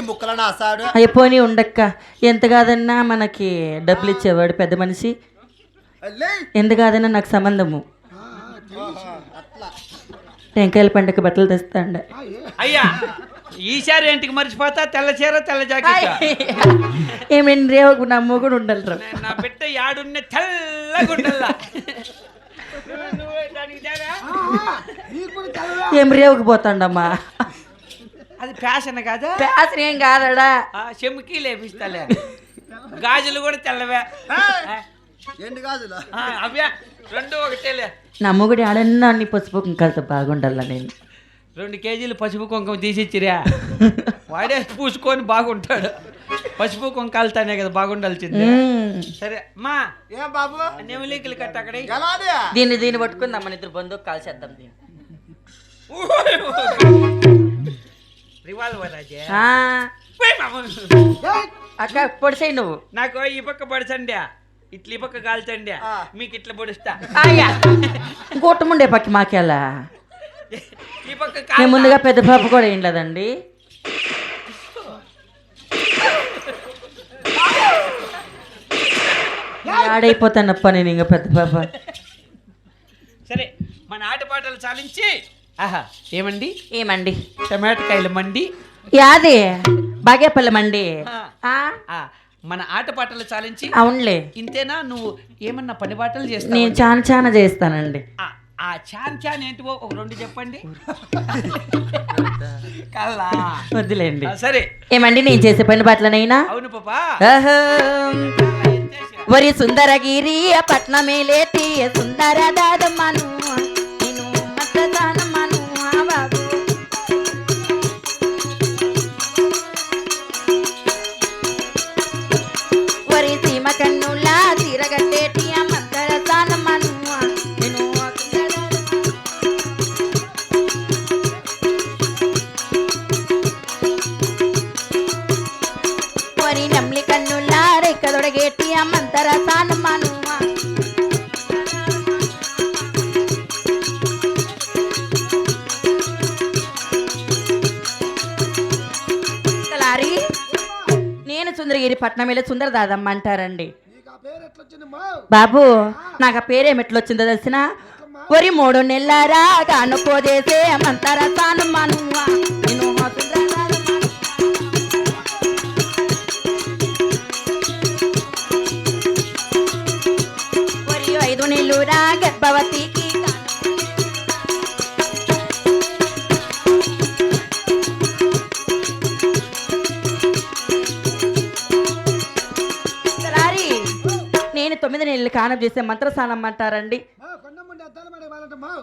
ముక్కల నాసాడు అయిపోయి ఉండక్క. ఎంత కాదన్నా మనకి డబ్బులు ఇచ్చేవాడు పెద్ద మనిషి. ఎంత కాదన్నా నాకు సంబంధము. టెంకాయల పండుగ బట్టలు తెస్తాండ. అయ్యా ఈసారి ఇంటికి మర్చిపోతా? తెల్ల చీర తెల్ల జాకెట్. ఏమేం రేవకు నా మొగుడు ఉండాలిరా. నేను నా బిడ్డ యాడున్న దానికి తేడా? ఏం రేవుకు పోతాండమ్మా? అది ఫ్యాషన్ కాదా? ప్యాసన్ ఏం కాదడా? ఆ, చెమ్కి లేపిస్తాలే. గాజులు కూడా తెల్లవే. ఎండు గాజులా? ఆ, అవే రెండు ఒకటేలే నా మొగుడు ఆడన్నా అన్ని పసుపు కుంకాలతో బాగుండాల నేను? రెండు కేజీలు పసుపు కుంకుమ తీసిచ్చిరా. వాడే పూసుకొని బాగుంటాడు. పసుపు కుంకాలతోనే కదా బాగుండాల్సింది. సరే మా ఏం బాబు? నెమలికలు కట్ట అక్కడ దీన్ని దీన్ని పట్టుకుందాం మన ఇద్దరు బంధువు కాల్చేద్దాం దీన్ని. రివాల్వర్ అదే. అక్క పొడిసేయి నువ్వు. నాకు ఈ పక్క పడచండి ఇట్లా ఈ పక్క కాల్చండి. మీకు ఇట్లా పొడుస్తా. ఆయా. గుట్టముండే పక్కి మాకెలా. ఈ పక్క. ముందుగా పెద్ద పాప కూడా ఏం లేదండి ఆడైపోతానప్ప నేను ఇంకా పెద్ద పాప సరే మన ఆటపాటలు చాలించి ఆహా ఏమండి? ఏమండి? టమాటకాయలు మండి. యాది? బాగేపల్లి మండి. ఆ. ఆ, ఆ, మన ఆటపాటలు చాలించి అవునులే. ఇంతేనా? నువ్వు ఏమన్నా పని బాటలు నేను చేస్తావు చాలా చాలా చేస్తానండి. ఆ చాన్ చాన్ ఏంటివో ఒక రెండు చెప్పండి. కల్లా. వద్దులేండి. సరే. ఏమండి నేను చేసే పని బట్టలనైనా అవును పాపా. వరి సుందరగిరి పట్నమేలేటి సుందర దాదమ్మను. వరి సుందరగిరి పట్నం వెళ్ళి సుందర దాదమ్మ అంటారండి బాబు నాకు ఆ పేరేం ఎట్లొచ్చిందో తెలిసిన? ఒరి మూడు నెలరా కానుకోదేసే మంతర తానమ్మను నేను తొమ్మిది నెలలు కానం చేసే మంత్రస్నానం అంటారండి.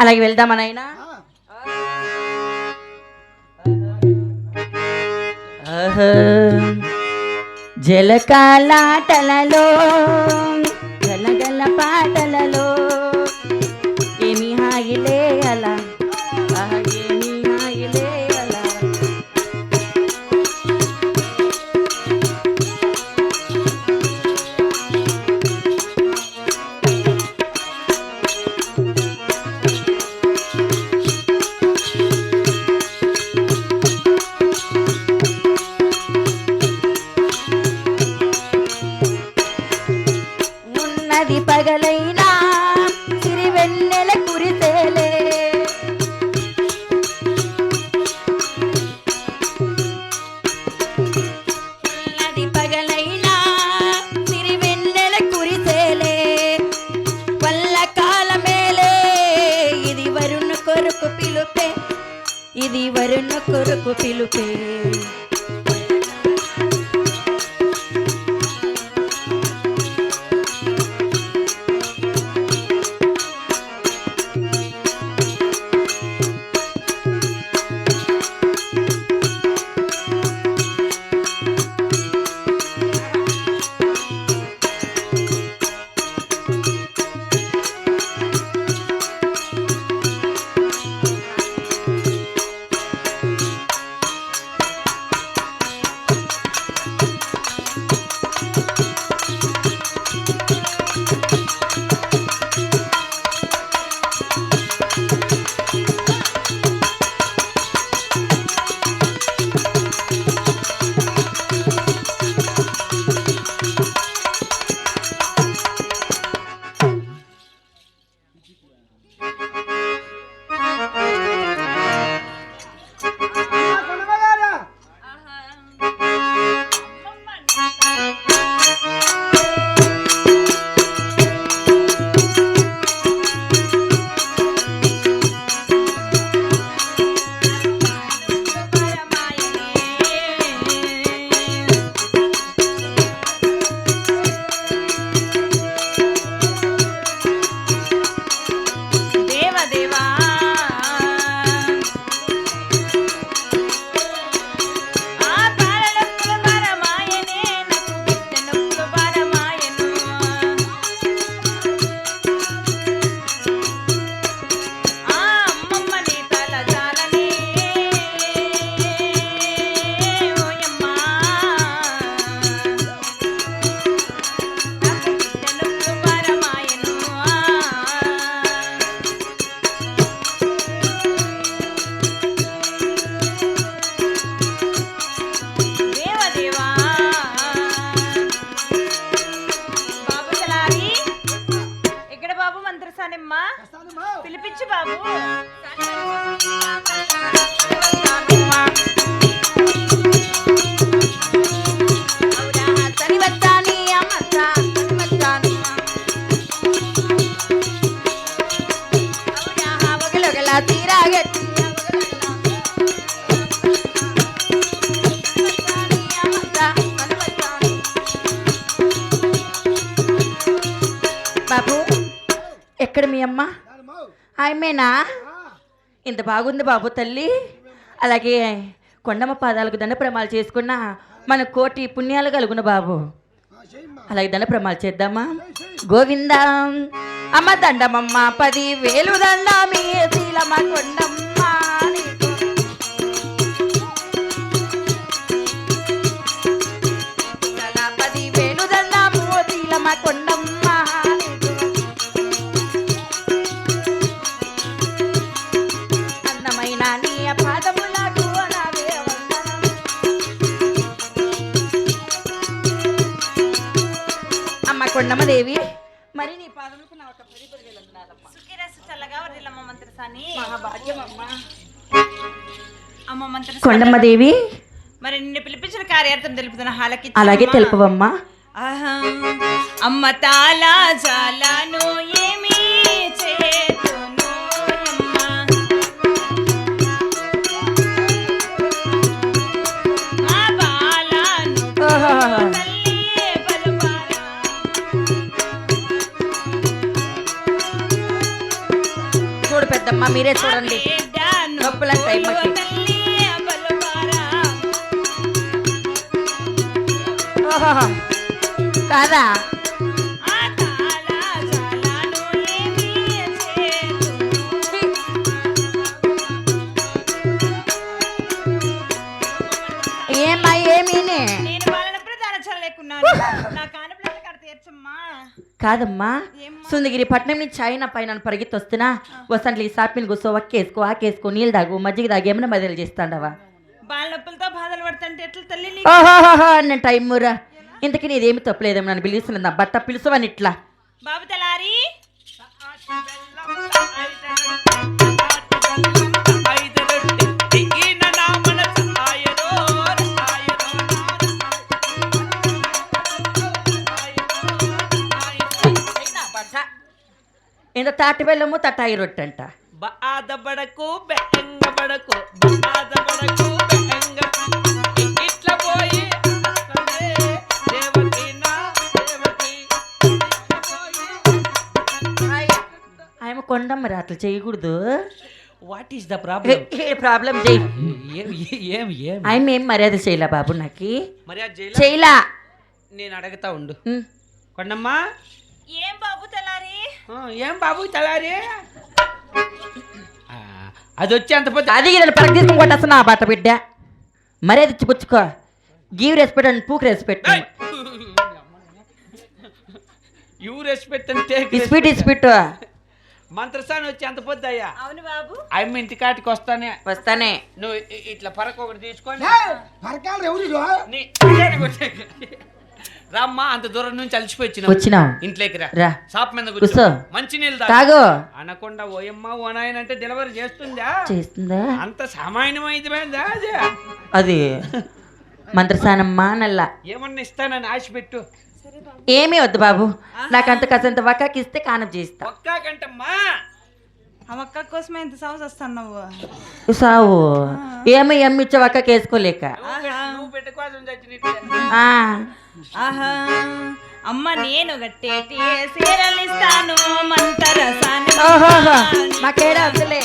అలాగే వెళ్దామనైనా జలకాలాటలలో గలగల పాటలలో పిలుపే ఎక్కడ మీ అమ్మ? ఆయమేనా ఇంత బాగుంది బాబు తల్లి. అలాగే కొండమ్మ పాదాలకు దండ ప్రమాలు చేసుకున్న మన కోటి పుణ్యాలు కలుగున బాబు. అలాగే దండ ప్రమాలు చేద్దామా? గోవిందా. అమ్మ దండమమ్మ పది వేలు దండమి శీలమ్మ కొండమ్మ పది వేలు దండము శీలమ్మ కొండమ్మ కొండమ్మదేవి మరి నీ పాదములకు నా ఒక పది పదివేలు వందనాలమ్మ. సుఖిరసు చల్లగా వదిలమ్మ మంత్రసాని అమ్మ. అమ్మ మంత్ర మరి నిన్ను పిలిపించిన కార్యార్థం తెలుపుతున్న హాలకి అలాగే తెలుపవమ్మా. అమ్మ తాలా జాలను చూడు పెద్దమ్మ మీరే చూడండి. నొప్పుల. కాదా? ఏమి ఏమీనే? నేను వాళ్ళనప్పుడు దానచర లేకున్నాను నా తీర్చమ్మా కాదమ్మా. సుందగిరి పట్నం నుంచి అయినా పైన పరిగెత్తి వస్తున్నా వసంట్లు ఈ సాపిని కూర్చో వక్కేసుకో ఆకేసుకో నీళ్ళు తాగు మజ్జిగ తాగు ఏమైనా బదిలీ చేస్తాండవా? బాధలు పడుతుంటే ఎట్లా తల్లి అన్న టైం మురా. ఇంతకీ నీదేమి తప్పలేదేమో నన్ను పిలుస్తున్నా బట్ట పిలుచువని ఇట్లా బాబు తెలారి ఇంత తాటి బెల్లము తటాయి రొట్టంట. బాధపడకు బెంగపడకు బాధపడకు బెంగ దేవకి ఇట్లా పోయి ఆయన కొండమ్మ రా అట్లా చేయకూడదు. వాట్ ఈస్ ద ప్రాబ్లం ఏ ప్రాబ్లం ఏం ఏం ఆయన ఏం? మర్యాద చేయలే బాబు నాకు? మరి అది చేయలే? చేయలా. నేను అడుగుతా ఉండు. కొండమ్మా? ఏం బాబు తెలారి ఆ, ఏం బాబు తలారి అది వచ్చి అంత పోతే అది నేను పరగ తీసుకుని కొట్టేస్తున్నా ఆ బట్ట బిడ్డ మర్యాద ఇచ్చి పుచ్చుకో గీవ్ రెస్పెక్ట్ అని పూక్ రెస్పెక్ట్ యూ రెస్పెక్ట్ అంటే ఇస్పిట్ ఇస్పిట్ మంత్రస్థానం వచ్చి అంత పొద్దు అయ్యా అవును బాబు అమ్మ ఇంటి కాటికి వస్తానే వస్తానే నువ్వు ఇట్లా పరకు ఒకటి తీసుకొని పరకాలు ఎవరు. రామ్మా అంత దూరం నుంచి అలసిపోయి వచ్చినావు వచ్చినావు ఇంట్లోకి రా. షాప్ మీద కూర్చో. మంచి నీళ్ళు తాగు. అనకుండా ఓయమ్మ ఓ నాయన అంటే డెలివరీ చేస్తుందా? చేస్తుందా? అంత సామాన్యమైందా అదే. అది మంత్రసానమ్మా నల్ల ఏమన్నా ఇస్తానని ఆశ పెట్టు. ఏమీ వద్దు బాబు. నాకు అంత కసంత వక్కకి ఇస్తే కానం చేస్తా ఒక్కాకంటమ్మా ఆ అక్క కోసమే ఇంత సాగు వస్తున్నావు సావు ఏమి ఎమ్మిచ్చే వక్కకి వేసుకోలేక ఆహా. అమ్మ నేను గట్టేటి సీరలిస్తాను మంతరసాని మాకేడా వద్దులే.